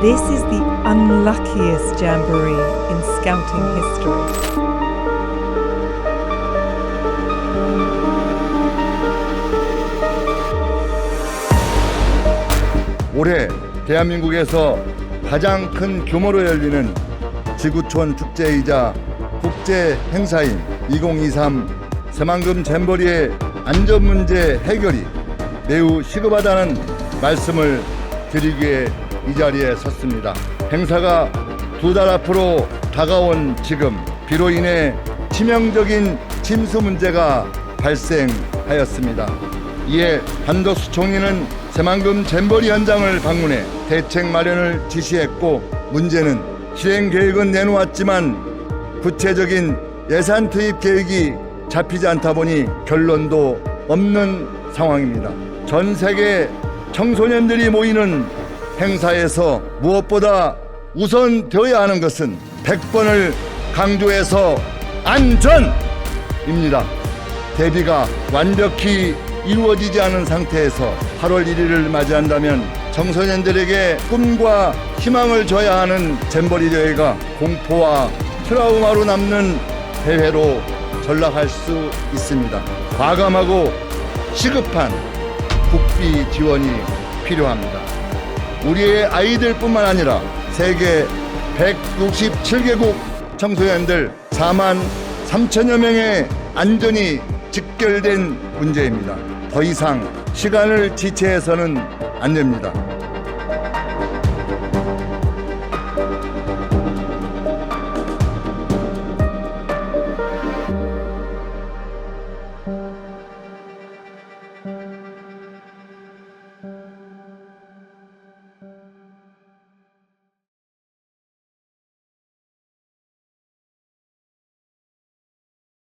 This is the unluckiest jamboree in Scouting history. 올해 대한민국에서 가장 큰 규모로 열리는 지구촌 축제이자 국제 행사인 2023 새만금 잼버리의 안전 문제 해결이 매우 시급하다는 말씀을 드리기에 이 자리에 섰습니다. 행사가 두 달 앞으로 다가온 지금 비로 인해 치명적인 침수 문제가 발생하였습니다. 이에 한덕수 총리는 새만금 잼버리 현장을 방문해 대책 마련을 지시했고 문제는 실행 계획은 내놓았지만 구체적인 예산 투입 계획이 잡히지 않다 보니 결론도 없는 상황입니다. 전 세계 청소년들이 모이는 행사에서 무엇보다 우선 되어야 하는 것은 100번을 강조해서 안전입니다. 대비가 완벽히 이루어지지 않은 상태에서 8월 1일을 맞이한다면 청소년들에게 꿈과 희망을 줘야 하는 잼버리 대회가 공포와 트라우마로 남는 대회로 전락할 수 있습니다. 과감하고 시급한 국비 지원이 필요합니다. 우리의 아이들뿐만 아니라 세계 167개국 청소년들 4만 3천여 명의 안전이 직결된 문제입니다. 더 이상 시간을 지체해서는 안 됩니다. 嗯。